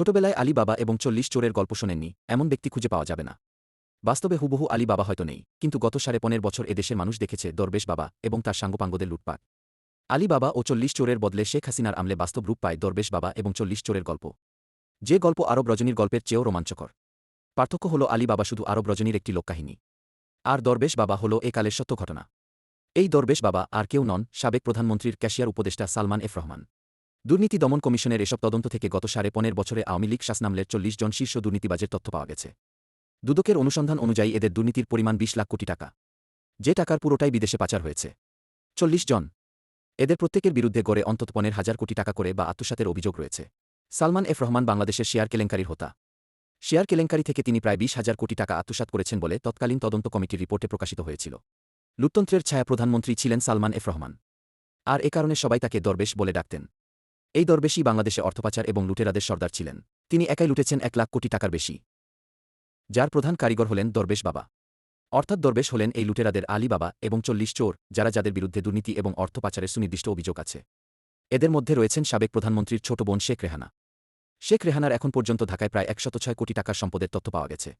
ছোটবেলায় আলী বাবা এবং চল্লিশ চোরের গল্প শোনেননি, এমন ব্যক্তি খুঁজে পাওয়া যাবে না। বাস্তবে হুবহু আলী বাবা হয়তো নেই, কিন্তু গত সাড়ে পনেরো বছর এদেশের মানুষ দেখেছে দরবেশ বাবা এবং তার সাঙ্গপাঙ্গদের লুটপাট। আলী বাবা ও চল্লিশ চোরের বদলে শেখ হাসিনার আমলে বাস্তব রূপ পায় দরবেশ বাবা এবং চল্লিশ চোরের গল্প। যে গল্প আরব রজনীর গল্পের চেয়েও রোমাঞ্চকর। পার্থক্য হল আলী বাবা শুধু আরব রজনীর একটি লোককাহিনী। আর দরবেশ বাবা হল এ কালের সত্য ঘটনা। এই দরবেশ বাবা আর কেউ নন সাবেক প্রধানমন্ত্রীর ক্যাশিয়ার উপদেষ্টা সালমান এফ রহমান। দুর্নীতি দমন কমিশনের এসব তদন্ত থেকে গত সাড়ে পনেরো বছরে আওয়ামী লীগ শাসনামলের চল্লিশ জন শীর্ষ দুর্নীতিবাজের তথ্য পাওয়া গেছে। দুদকের অনুসন্ধান অনুযায়ী এদের দুর্নীতির পরিমাণ বিশ লাখ কোটি টাকা। যে টাকার পুরোটাই বিদেশে পাচার হয়েছে। চল্লিশ জন। এদের প্রত্যেকের বিরুদ্ধে গড়ে অন্তত পনেরো হাজার কোটি টাকা করে বা আত্মসাতের অভিযোগ রয়েছে। সালমান এফ রহমান বাংলাদেশের শেয়ার কেলেঙ্কারির হোতা। শেয়ার কেলেঙ্কারি থেকে তিনি প্রায় বিশ হাজার কোটি টাকা আত্মসাত করেছেন বলে তৎকালীন তদন্ত কমিটির রিপোর্টে প্রকাশিত হয়েছিল। লুটতন্ত্রের ছায়া প্রধানমন্ত্রী ছিলেন সালমান এফ রহমান। আর এ কারণে সবাই তাকে দরবেশ বলে ডাকতেন। এই দরবেশই বাংলাদেশে অর্থপাচার এবং লুটেরাদের সর্দার ছিলেন। তিনি একাই লুটেছেন এক লাখ কোটি টাকার বেশি। যার প্রধান কারিগর হলেন দরবেশ বাবা। অর্থাৎ দরবেশ হলেন এই লুটেরাদের আলী বাবা এবং চল্লিশ চোর, যারা যাদের বিরুদ্ধে দুর্নীতি এবং অর্থ পাচারের সুনির্দিষ্ট অভিযোগ আছে। এদের মধ্যে রয়েছেন সাবেক প্রধানমন্ত্রীর ছোট বোন শেখ রেহানা। শেখ রেহানার এখন পর্যন্ত ঢাকায় প্রায় একশত ছয় কোটি টাকার সম্পদের তথ্য পাওয়া গেছে।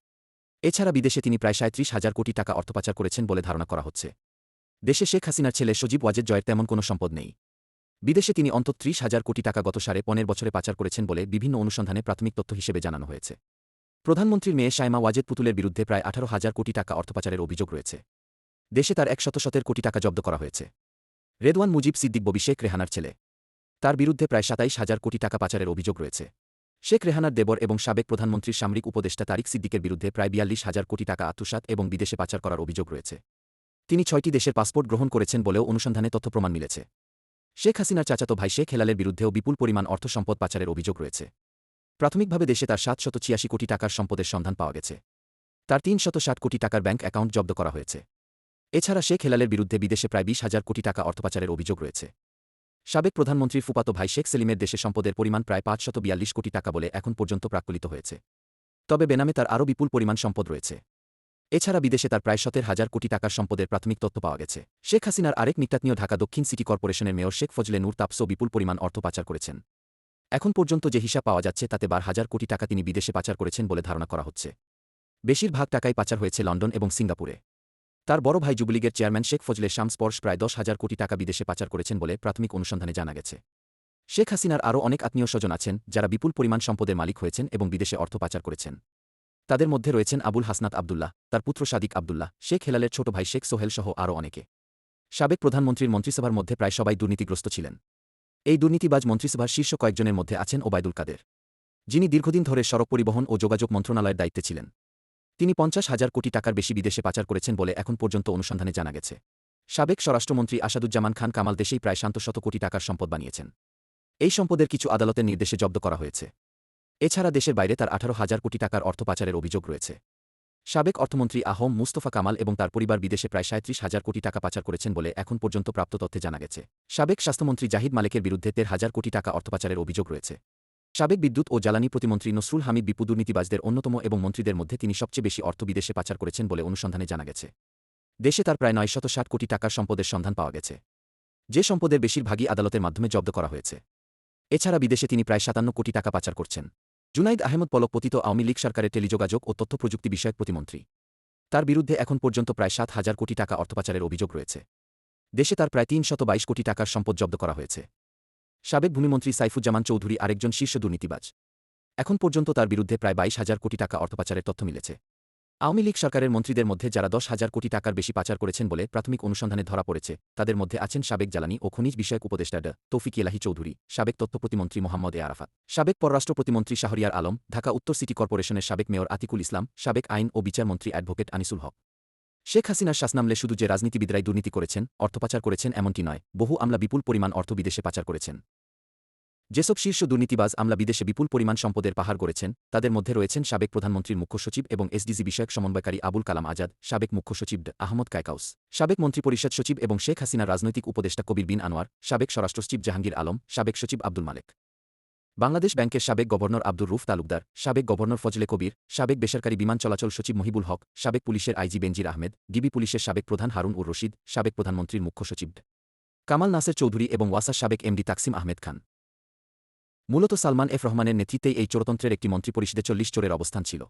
এছাড়া বিদেশে তিনি প্রায় সাঁত্রিশ হাজার কোটি টাকা অর্থপাচার করেছেন বলে ধারণা করা হচ্ছে। দেশে শেখ হাসিনার ছেলে সজীব ওয়াজেদ জয়ের তেমন কোনো সম্পদ নেই। বিদেশে তিনি অন্তত ত্রিশ হাজার কোটি টাকা গত সাড়ে পনেরো বছরে পাচার করেছেন বলে বিভিন্ন অনুসন্ধানে প্রাথমিক তথ্য হিসেবে জানানো হয়েছে। প্রধানমন্ত্রীর মেয়ে সাইমা ওয়াজেদ পুতুলের বিরুদ্ধে প্রায় আঠারো হাজার কোটি টাকা অর্থপাচারের অভিযোগ রয়েছে। দেশে তার একশত শতের কোটি টাকা জব্দ করা হয়েছে। রেদওয়ান মুজিব সিদ্দিক ববি শেখ রেহানার ছেলে। তার বিরুদ্ধে প্রায় সাতাইশ হাজার কোটি টাকা পাচারের অভিযোগ রয়েছে। শেখ রেহানার দেবর এবং সাবেক প্রধানমন্ত্রীর সামরিক উপদেষ্টা তারিক সিদ্দিকের বিরুদ্ধে প্রায় বিয়াল্লিশ হাজার কোটি টাকা আত্মসাত এবং বিদেশে পাচার করার অভিযোগ রয়েছে। তিনি ছয়টি দেশের পাসপোর্ট গ্রহণ করেছেন বলেও অনুসন্ধানে তথ্য প্রমাণ মিলেছে। শেখ হাসিনার চাচাতো ভাই শেখ হেলালের বিরুদ্ধেও বিপুল পরিমাণ অর্থ সম্পদ পাচারের অভিযোগ রয়েছে। প্রাথমিকভাবে দেশে তার সাতশত ছিয়াশি কোটি টাকার সম্পদের সন্ধান পাওয়া গেছে। তার তিনশত ষাট কোটি টাকার ব্যাংক অ্যাকাউন্ট জব্দ করা হয়েছে। এছাড়া শেখ হেলালের বিরুদ্ধে বিদেশে প্রায় বিশ হাজার কোটি টাকা অর্থপাচারের অভিযোগ রয়েছে। সাবেক প্রধানমন্ত্রীর ফুপাতো ভাই শেখ সেলিমের দেশে সম্পদের পরিমাণ প্রায় পাঁচশত বিয়াল্লিশ কোটি টাকা বলে এখন পর্যন্ত প্রাকলিত হয়েছে। তবে বেনামে তার আরও বিপুল পরিমাণ সম্পদ রয়েছে। এছাড়া বিদেশে তার প্রায় সতের হাজার কোটি টাকার সম্পদের প্রাথমিক তথ্য পাওয়া গেছে। শেখ হাসিনার আরেক নিতাত্মীয় ঢাকা দক্ষিণ সিটি কর্পোরেশনের মেয়র শেখ ফজলে নূর তাপসও বিপুল পরিমাণ অর্থ পাচার করেছেন। এখন পর্যন্ত যে হিসাব পাওয়া যাচ্ছে তাতে বার হাজার কোটি টাকা তিনি বিদেশে পাচার করেছেন বলে ধারণা করা হচ্ছে। বেশিরভাগ টাকাই পাচার হয়েছে লন্ডন এবং সিঙ্গাপুরে। তার বড় ভাই যুবলীগের চেয়ারম্যান শেখ ফজলে শামস্পর্শ প্রায় দশ হাজার কোটি টাকা বিদেশে পাচার করেছেন বলে প্রাথমিক অনুসন্ধানে জানা গেছে। শেখ হাসিনার আরও অনেক আত্মীয় স্বজন আছেন যারা বিপুল পরিমাণ সম্পদের মালিক হয়েছেন এবং বিদেশে অর্থ পাচার করেছেন। তাদের মধ্যে রয়েছেন আবুল হাসনাত আবদুল্লাহ, তার পুত্র সাদিক আবদুল্লাহ, শেখ হেলালের ছোট ভাই শেখ সোহেল সহ আরও অনেকে। সাবেক প্রধানমন্ত্রীর মন্ত্রিসভার মধ্যে প্রায় সবাই দুর্নীতিগ্রস্ত ছিলেন। এই দুর্নীতিবাজ মন্ত্রিসভার শীর্ষ কয়েকজনের মধ্যে আছেন ওবায়দুল কাদের, যিনি দীর্ঘদিন ধরে সড়ক পরিবহন ও যোগাযোগ মন্ত্রণালয়ের দায়িত্বে ছিলেন। তিনি পঞ্চাশ হাজার কোটি টাকার বেশি বিদেশে পাচার করেছেন বলে এখন পর্যন্ত অনুসন্ধানে জানা গেছে। সাবেক স্বরাষ্ট্রমন্ত্রী আসাদুজ্জামান খান কামাল দেশেই প্রায় শান্তশত কোটি টাকার সম্পদ বানিয়েছেন। এই সম্পদের কিছু আদালতের নির্দেশে জব্দ করা হয়েছে। এছাড়া দেশের বাইরে তার আঠারো হাজার কোটি টাকার অর্থ পাচারের অভিযোগ রয়েছে। সাবেক অর্থমন্ত্রী আহম মুস্তফা কামাল এবং তার পরিবার বিদেশে প্রায় সাঁত্রিশ হাজার কোটি টাকা পাচার করেছেন বলে এখন পর্যন্ত প্রাপ্ত তথ্যে জানা গেছে। সাবেক স্বাস্থ্যমন্ত্রী জাহিদ মালিকের বিরুদ্ধে দেড় হাজার কোটি টাকা অর্থপাচারের অভিযোগ রয়েছে। সাবেক বিদ্যুৎ ও জ্বালানি প্রতিমন্ত্রী নসরুল হামিদ বিপু দুর্নীতিবাজদের অন্যতম এবং মন্ত্রীদের মধ্যে তিনি সবচেয়ে বেশি অর্থ বিদেশে পাচার করেছেন বলে অনুসন্ধানে জানা গেছে। দেশে তার প্রায় নয়শত কোটি টাকার সম্পদের সন্ধান পাওয়া গেছে। যে সম্পদের বেশিরভাগই আদালতের মাধ্যমে জব্দ করা হয়েছে। এছাড়া বিদেশে তিনি প্রায় সাতান্ন কোটি টাকা পাচার করছেন। জুনাইদ আহমদ পলক পতিত আওয়ামী লীগ সরকারের টেলিযোগাযোগ ও তথ্য প্রযুক্তি বিষয়ক প্রতিমন্ত্রী। তার বিরুদ্ধে এখন পর্যন্ত প্রায় সাত হাজার কোটি টাকা অর্থপাচারের অভিযোগ রয়েছে। দেশে তার প্রায় তিন শত বাইশ কোটি টাকার সম্পদ জব্দ করা হয়েছে। সাবেক ভূমিমন্ত্রী সাইফুজ্জামান চৌধুরী আরেকজন শীর্ষ দুর্নীতিবাজ। এখন পর্যন্ত তার বিরুদ্ধে প্রায় বাইশ হাজার কোটি টাকা অর্থপাচারের তথ্য মিলেছে। আওয়ামী লীগ সরকারের মন্ত্রীদের মধ্যে যারা দশ হাজার কোটি টাকার বেশি পাচার করেছেন বলে প্রাথমিক অনুসন্ধানে ধরা পড়েছে, তাদের মধ্যে আছেন সাবেক জ্বালানি ও খনিজ বিষয়ক উপদেষ্টা ড তৌফিক এলাহি চৌধুরী, সাবেক তথ্য প্রতিমন্ত্রী মোহাম্মদ এ আরাফাত, সাবেক পররাষ্ট্র প্রতিমন্ত্রী শাহরিয়ার আলম, ঢাকা উত্তর সিটি কর্পোরেশনের সাবেক মেয়র আতিকুল ইসলাম, সাবেক আইন ও বিচারমন্ত্রী অ্যাডভোকেট আনিসুল হক। শেখ হাসিনার শাসনামলে শুধু যে রাজনীতিবিদরাই দুর্নীতি করেছেন অর্থপাচার করেছেন এমনটি নয়, বহু আমলা বিপুল পরিমাণ অর্থ বিদেশে পাচার করেছেন। যেসব শীর্ষ দুর্নীতিবাজ আমলা বিদেশে বিপুল পরিমাণ সম্পদের পাহাড় গড়েছেন, তাদের মধ্যে রয়েছেন সাবেক প্রধানমন্ত্রীর মুখ্য সচিব এবং এসডিজি বিষয়ক সমন্বয়কারী আবুল কালাম আজাদ, সাবেক মুখ্য সচিব আহমদ কায়কাউস, সাবেক মন্ত্রিপরিষদ সচিব এবং শেখ হাসিনার রাজনৈতিক উপদেষ্টা কবির বিন আনোয়ার, সাবেক স্বরাষ্ট্র সচিব জাহাঙ্গীর আলম, সাবেক সচিব আব্দুল মালেক। বাংলাদেশ ব্যাংকের সাবেক গভর্নর আব্দুর রুফ তালুকদার, সাবেক গভর্নর ফজলে কবির, সাবেক বেসরকারি বিমান চলাচল সচিব মহিবুল হক, সাবেক পুলিশের আইজি বেনজির আহমেদ, ডিবি পুলিশের সাবেক প্রধান হারুন উর রশিদ, সাবেক প্রধানমন্ত্রীর মুখ্য সচিব কামাল নাসের চৌধুরী এবং ওয়াসার সাবেক এমডি তাকসিম আহমেদ খান। মূলত সালমান এফ রহমানের নেতৃত্বেই এই চোরতন্ত্রের একটি মন্ত্রিপরিষদে চল্লিশ চোরের অবস্থান ছিল।